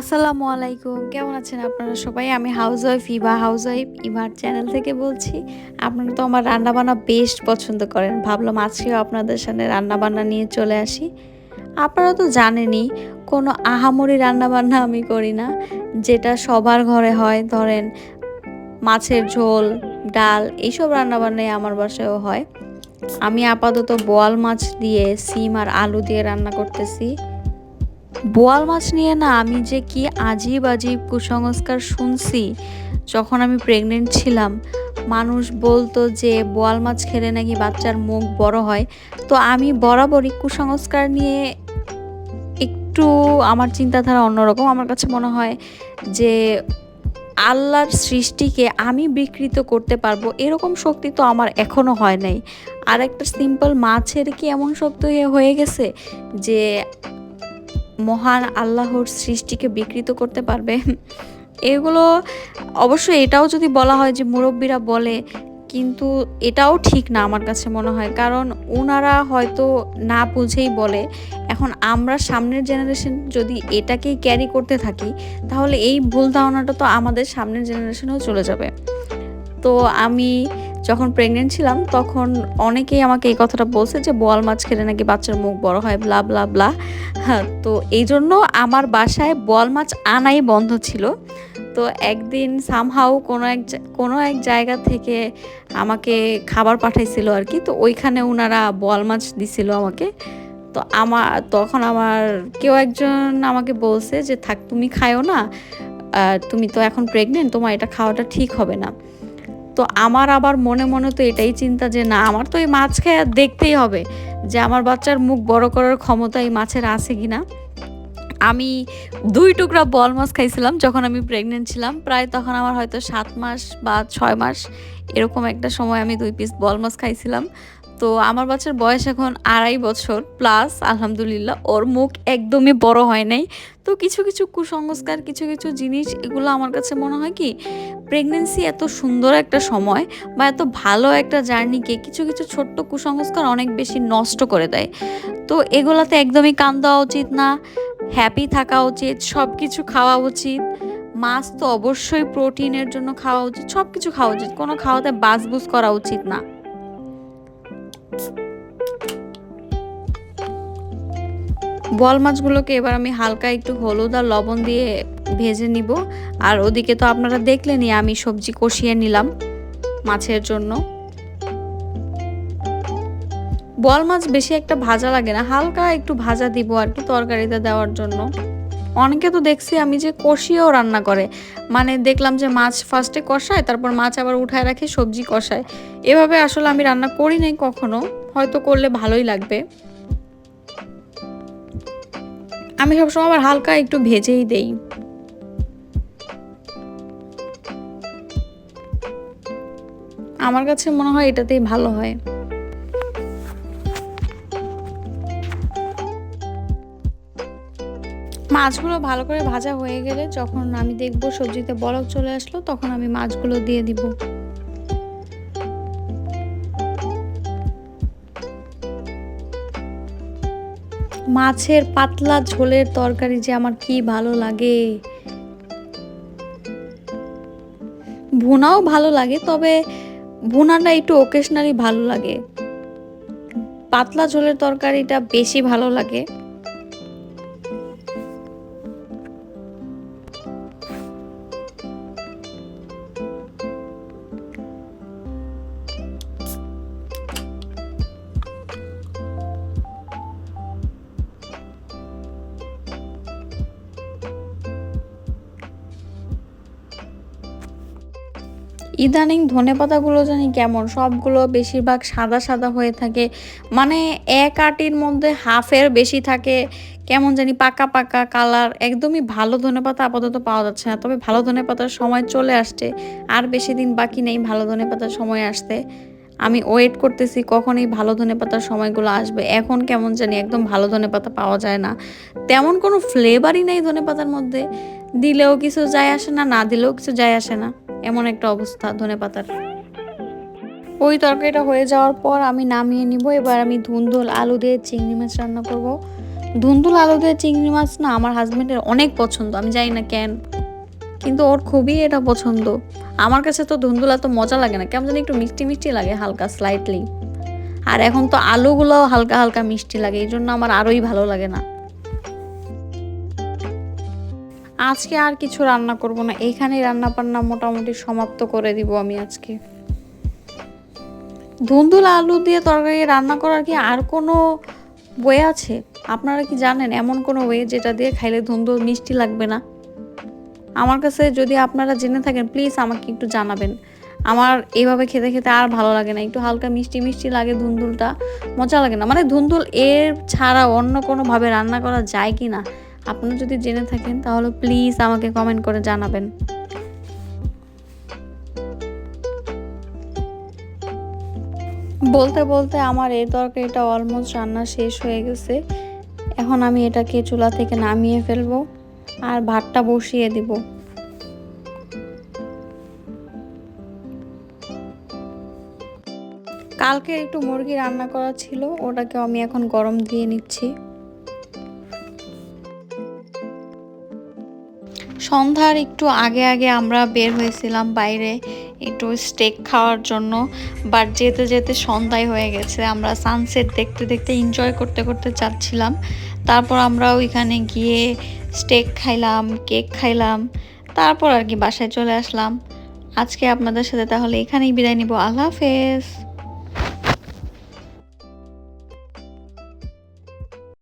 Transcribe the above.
আসসালামু আলাইকুম। কেমন আছেন আপনারা সবাই? আমি house wife Eva house wife ইভার চ্যানেল থেকে বলছি, আপনারা তো আমার রান্নাবান্না বেশ পছন্দ করেন। ভাবলাম আজকেও আপনাদের সামনে রান্নাবান্না নিয়ে চলে আসি। আপনারা তো জানেনই, কোনো আহামরি রান্নাবান্না আমি করি না। যেটা সবার ঘরে হয়, ধরেন মাছের ঝোল, ডাল, এইসব রান্নাবান্নাই আমার বাসায়ও হয়। আমি আপাতত বোয়াল মাছ দিয়ে, সিম আর আলু দিয়ে রান্না করতেছি। বোয়াল মাছ নিয়ে না আমি যে কি আজীব আজীব কুসংস্কার শুনছি, যখন আমি প্রেগনেন্ট ছিলাম, মানুষ বলতো যে বোয়াল মাছ খেলে নাকি বাচ্চার মুখ বড় হয়। তো আমি বরাবরই কুসংস্কার নিয়ে একটু আমার চিন্তাধারা অন্যরকম। আমার কাছে মনে হয় যে আল্লাহর সৃষ্টিকে আমি বিকৃত করতে পারব, এরকম শক্তি তো আমার এখনও হয় নাই। আর একটা সিম্পল মাছের কি এমন শক্তি হয়ে গেছে যে মহান আল্লাহর সৃষ্টিকে বিকৃত করতে পারবে। এগুলো অবশ্যই এটাও যদি বলা হয় যে মুরব্বীরা বলে, কিন্তু এটাও ঠিক না আমার কাছে মনে হয়। কারণ ওনারা হয়তো না বুঝেই বলে, এখন আমরা সামনের জেনারেশন যদি এটাকেই ক্যারি করতে থাকি, তাহলে এই ভুল ধারণাটা তো আমাদের সামনের জেনারেশনেও চলে যাবে। তো আমি যখন প্রেগনেন্ট ছিলাম, তখন অনেকেই আমাকে এই কথাটা বলছে যে, বোয়াল মাছ খেলে নাকি বাচ্চার মুখ বড় হয় ব্লা ব্লা ব্লা হ্যাঁ তো এই জন্য আমার বাসায় বোয়াল মাছ আনাই বন্ধ ছিল। তো একদিন সামহাও কোনো এক কোনো এক জায়গা থেকে আমাকে খাবার পাঠাইছিল আর কি তো ওইখানে ওনারা বোয়াল মাছ দিছিল আমাকে। তো আমার তখন আমার কেউ একজন আমাকে বলছে যে, থাক, তুমি খায়ও না। তুমি তো এখন প্রেগনেন্ট তোমার এটা খাওয়াটা ঠিক হবে না। তো আমার আবার মনে মনে তো এটাই চিন্তা যে না, আমার তো এই মাছ খেয়ে দেখতেই হবে যে আমার বাচ্চার মুখ বড় করার ক্ষমতা এই মাছের আছে কি না আমি দুই টুকরা বল মাছ খাইছিলাম যখন আমি প্রেগনেন্ট ছিলাম, প্রায় তখন আমার হয়তো সাত মাস বা ছয় মাস এরকম একটা সময় আমি দুই পিস বল মাছ খাইছিলাম। তো আমার বাচ্চার বয়স এখন আড়াই বছর প্লাস আলহামদুলিল্লাহ, ওর মুখ একদমই বড় হয় নাই। তো কিছু কিছু কুসংস্কার, কিছু কিছু জিনিস, এগুলো আমার কাছে মনে হয় কি প্রেগনেন্সি এত সুন্দর একটা সময় বা এত ভালো একটা জার্নিকে কিছু কিছু ছোট্ট কুসংস্কার অনেক বেশি নষ্ট করে দেয়। তো এগুলাতে একদমই কান দেওয়া উচিত না হ্যাপি থাকা উচিত সব কিছু খাওয়া উচিত। মাছ তো অবশ্যই প্রোটিনের জন্য খাওয়া উচিত সব কিছু খাওয়া উচিত, কোনো খাওয়াতে বাজবুজ করা উচিত না। বল মাছগুলোকে এবার আমি হালকা একটু হলুদ আর লবণ দিয়ে ভেজে নিব। আর ওদিকে তো আপনারা দেখলেনই, আমি সবজি কষিয়ে নিলাম মাছের জন্য। বল মাছ বেশি একটা ভাজা লাগে না, হালকা একটু ভাজা দিব আর কি তরকারিতে দেওয়ার জন্য। অনেকে তো দেখছি আমি যে কষিয়েও রান্না করে। মানে দেখলাম যে মাছ ফার্স্টে কষায়, তারপর মাছ আবার উঠায় রাখে, সবজি কষায়। এভাবে আসলে আমি রান্না করি নাই কখনো, হয়তো করলে ভালোই লাগবে। আমি সবসময় আবার হালকা একটু ভেজেই দেই। আমার কাছে মনে হয় এটাতেই ভালো হয়। মাছগুলো ভালো করে ভাজা হয়ে গেলে যখন আমি দেখব সবজিতে বরফ চলে আসলো, তখন আমি মাছগুলো দিয়ে দিব। মাছের পাতলা ঝোলের তরকারি যে আমার কি ভালো লাগে। ভুনাও ভালো লাগে, তবে ভুনাটা একটু ওকেশনালি ভালো লাগে। পাতলা ঝোলের তরকারিটা বেশি ভালো লাগে। ইদানিং ধনে পাতাগুলো জানি কেমন, সবগুলো বেশিরভাগ সাদা সাদা হয়ে থাকে। মানে এক আটির মধ্যে হাফের বেশি থাকে। কেমন জানি পাকা পাকা কালার একদমই ভালো ধনে পাতা আপাতত পাওয়া যাচ্ছে না। তবে ভালো ধনে পাতার সময় চলে আসছে। আর বেশি দিন বাকি নেই ভালো ধনে পাতার সময় আসতে। আমি ওয়েট করতেছি কখন এই ভালো ধনে পাতার সময়গুলো আসবে। এখন কেমন জানি একদম ভালো ধনে পাতা পাওয়া যায় না। তেমন কোনো ফ্লেভারই নেই ধনে পাতার মধ্যে। দিলেও কিছু যায় আসে না না দিলেও কিছু যায় আসে না। এমন একটা অবস্থা, ধনে পাতার। ওই তরকারিটা হয়ে যাওয়ার পর আমি নামিয়ে নিব। এবার আমি ধুন্দুল আলু দিয়ে চিংড়ি মাছ রান্না করব। ধুন্দুল আলু দিয়ে চিংড়ি মাছ না আমার হাজব্যান্ডের অনেক পছন্দ, আমি জানি না কেন, কিন্তু ওর খুবই এটা পছন্দ। আমার কাছে তো ধুন্দুল এত মজা লাগে না, কেমন জানি একটু মিষ্টি মিষ্টি লাগে হালকা স্লাইটলি আর এখন তো আলুগুলোও হালকা হালকা মিষ্টি লাগে, এই জন্য আমার আরোই ভালো লাগে না। আজকে আর কিছু রান্না করব না। এইখানেই রান্না বান্না মোটামুটি সমাপ্ত করে দিব আমি আজকে। ধুন্দুল আলু দিয়ে তরকারি রান্না করার কি আর কোনো ওয়ে আছে? আপনারা কি জানেন এমন কোনো ওয়ে যেটা দিয়ে খাইলে ধুন্দুল মিষ্টি লাগবে না? আমার কাছে যদি আপনারা জেনে থাকেন, প্লিজ আমাকে একটু জানাবেন। আমার এইভাবে খেতে খেতে আর ভালো লাগে না। একটু হালকা মিষ্টি মিষ্টি লাগে ধুন্দুলটা, মজা লাগে না। মানে ধুন্দুল এর ছাড়া অন্য কোনোভাবে রান্না করা যায় কি না? আপনারা যদি জেনে থাকেন, তাহলে প্লিজ আমাকে কমেন্ট করে জানাবেন। বলতে বলতে আমার এই তরকারিটা অলমোস্ট রান্না শেষ হয়ে গেছে। এখন আমি এটাকে চুলা থেকে নামিয়ে ফেলব আর ভাতটা বসিয়ে দিব। কালকে একটু মুরগি রান্না করা ছিল ওটাকে আমি এখন গরম দিয়ে নিচ্ছি। সন্ধ্যার একটু আগে আগে আমরা বের হয়েছিলাম বাইরে একটু স্টেক খাওয়ার জন্য বাট যেতে যেতে সন্ধ্যায় হয়ে গেছে। আমরা সানসেট দেখতে দেখতে এনজয় করতে করতে যাচ্ছিলাম। তারপর আমরা ওইখানে গিয়ে স্টেক খাইলাম কেক খাইলাম, তারপর আর কি বাসায় চলে আসলাম। আজকে আপনাদের সাথে তাহলে এখানেই বিদায় নিব। আল্লাহ হাফেজ।